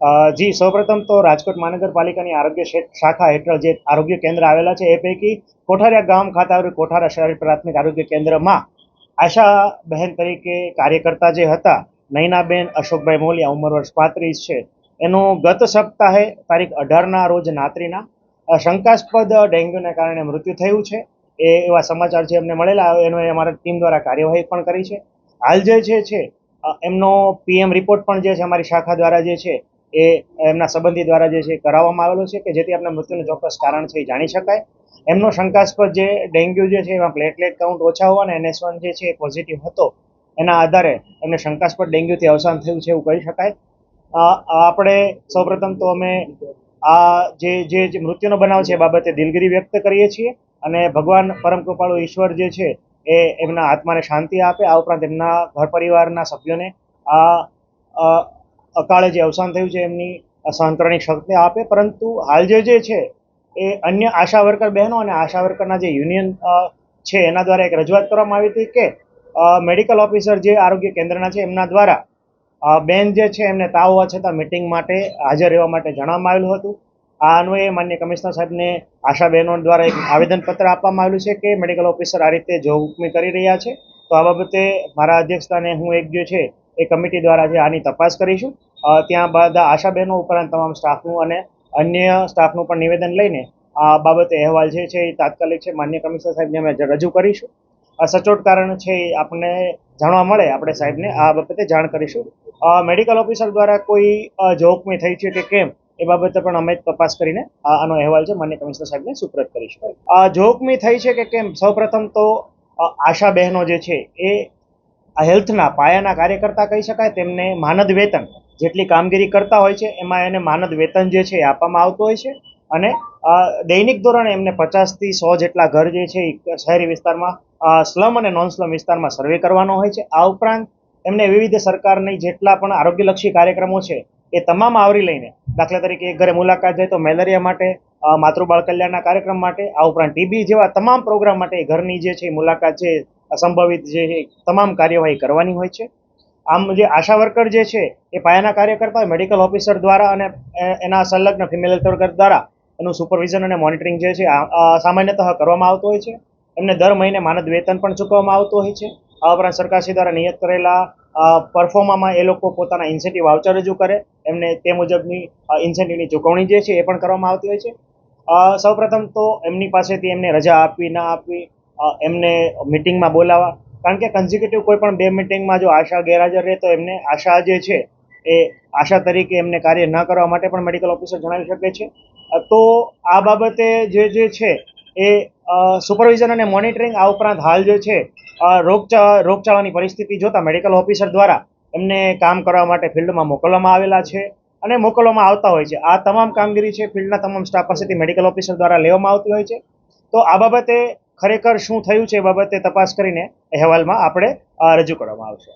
જી, સૌપ્રથમ તો રાજકોટ મહાનગરપાલિકાની આરોગ્ય શાખા હેઠળ જે આરોગ્ય કેન્દ્ર આવેલા છે, એ પૈકી કોઠારિયા ગામ ખાતે આવેલું કોઠારા શહેર પ્રાથમિક આરોગ્ય કેન્દ્રમાં આશા બહેન તરીકે કાર્યકર્તા જે હતા નૈનાબેન અશોકભાઈ મોલિયા, ઉંમર વર્ષ પાંત્રીસ છે. એનું ગત સપ્તાહે તારીખ અઢારના રોજ નાત્રીના શંકાસ્પદ ડેન્ગ્યુને કારણે મૃત્યુ થયું છે. એ એવા સમાચાર જે અમને મળેલા, એનો અમારા ટીમ દ્વારા કાર્યવાહી પણ કરી છે. હાલ જે છે એમનો પીએમ રિપોર્ટ પણ જે છે, અમારી શાખા દ્વારા જે છે એ એમના સંબંધી દ્વારા જે છે કરાવવામાં આવેલો છે કે જેથી આપણે મૃત્યુનું ચોક્કસ કારણ છે એ જાણી શકાય. એમનો શંકાસ્પદ જે ડેન્ગ્યુ જે છે એમાં પ્લેટલેટ કાઉન્ટ ઓછા હોવાને એનએસ વન જે છે એ પોઝિટિવ હતો, એના આધારે એમને શંકાસ્પદ ડેન્ગ્યુથી અવસાન થયું છે એવું કહી શકાય. આપણે સૌપ્રથમ તો અમે આ જે જે મૃત્યુનો બનાવ છે એ બાબતે દિલગીરી વ્યક્ત કરીએ છીએ અને ભગવાન પરમ કૃપાળુ ઈશ્વર જે છે એ એમના આત્માને શાંતિ આપે. આ ઉપરાંત એમના ઘર પરિવારના સભ્યોને આ અકાળે જે અવસાન થયું છે એમની સહન શક્તિ આપે, પરંતુ હાલ જે જે છે એ અન્ય આશા વર્કર બહેનો અને આશા વર્કરના જે યુનિયન છે, એના દ્વારા એક રજૂઆત કરવામાં આવી હતી કે મેડિકલ ઓફિસર જે આરોગ્ય કેન્દ્રના છે એમના દ્વારા બેન જે છે એમને તાવ હોવા છતાં મિટિંગ માટે હાજર રહેવા માટે જણાવવામાં આવેલું હતું. આ અન્વયે માન્ય કમિશનર સાહેબને આશા બહેનો દ્વારા એક આવેદનપત્ર આપવામાં આવેલું છે કે, મેડિકલ ઓફિસર આ રીતે જો હુકમી કરી રહ્યા છે, તો આ બાબતે મારા અધ્યક્ષતાને હું એક જે છે એ કમિટી દ્વારા જે આની તપાસ કરીશું. ત્યાં બધા આશાબહેનો ઉપરાંત તમામ સ્ટાફનું અને અન્ય સ્ટાફનું પણ નિવેદન લઈને આ બાબતે અહેવાલ જે છે એ તાત્કાલિક છે માન્ય કમિશનર સાહેબને અમે રજૂ કરીશું. સચોટ કારણ છે એ આપણને જાણવા મળે, આપણે સાહેબને આ બાબતે જાણ કરીશું. મેડિકલ ઓફિસર દ્વારા કોઈ જોખમી થઈ છે કે કેમ એ બાબતે પણ અમે તપાસ કરીને આનો અહેવાલ છે માન્ય કમિશનર સાહેબને સુપ્રત કરીશું. જોખમી થઈ છે કે કેમ? સૌપ્રથમ તો આશા બહેનો જે છે એ આ હેલ્થના પાયાના કાર્યકર્તા કહી શકાય, તેમને માનદ વેતન જેટલી કામગીરી કરતા હોય છે, એમાં એને માનદ વેતન જે છે એ આપવામાં આવતું હોય છે. અને દૈનિક ધોરણે એમને પચાસથી સો જેટલા ઘર જે છે એ શહેરી વિસ્તારમાં સ્લમ અને નોન સ્લમ વિસ્તારમાં સર્વે કરવાનો હોય છે. આ ઉપરાંત એમને વિવિધ સરકારની જેટલા પણ આરોગ્યલક્ષી કાર્યક્રમો છે એ તમામ આવરી લઈને દાખલા તરીકે એક ઘરે મુલાકાત જાય તો મેલેરિયા માટે માતૃબાળ કલ્યાણના કાર્યક્રમ માટે, આ ઉપરાંત ટીબી જેવા તમામ પ્રોગ્રામ માટે ઘરની જે છે મુલાકાત છે સંભવિત જે તમામ કાર્યવાહી કરવાની હોય છે. આમ જે આશા વર્કર જે છે, એ પાયાના કાર્યકર્તા મેડિકલ ઓફિસર દ્વારા અને એના સંલગ્ન ફિમેલ હેલ્થ વર્કર દ્વારા એનું સુપરવિઝન અને મોનિટરિંગ જે છે સામાન્યતઃ કરવામાં આવતું હોય છે. એમને દર મહિને માનદ વેતન પણ ચૂકવવામાં આવતું હોય છે. આ ઉપરાંત સરકારશ્રી દ્વારા નિયત કરેલા પરફોર્મામાં એ લોકો પોતાના ઇન્સેન્ટિવ વાઉચર રજૂ કરે. એમને તે મુજબની ઇન્સેન્ટિવની ચૂકવણી જે છે, એ પણ કરવામાં આવતી હોય છે. સૌપ્રથમ તો એમની પાસેથી એમને રજા આપવી, ના આપવી એમને મિટિંગમાં બોલાવવા. કારણ કે કન્ઝિક્યુટિવ કોઈ પણ બે મિટિંગમાં જો આશા ગેરહાજર રહે તો એમને આશા જે છે એ આશા તરીકે એમને કાર્ય ન કરવા માટે પણ મેડિકલ ઓફિસર જણાવી શકે છે. તો આ બાબતે જે જે છે એ સુપરવિઝન અને મોનિટરિંગ આ ઉપરાંત હાલ જે છે રોગચા, રોગચાળાની પરિસ્થિતિ જોતા મેડિકલ ઓફિસર દ્વારા એમને કામ કરવા માટે ફિલ્ડમાં મોકલવામાં આવેલા છે અને મોકલવામાં આવતા હોય છે. આ તમામ કામગીરી છે ફિલ્ડના તમામ સ્ટાફ પાસેથી મેડિકલ ઓફિસર દ્વારા લેવામાં આવતી હોય છે. તો આ બાબતે ખરેખર શું થયું છે એ બાબતે તપાસ કરીને અહેવાલમાં આપણે રજૂ કરવામાં આવશે.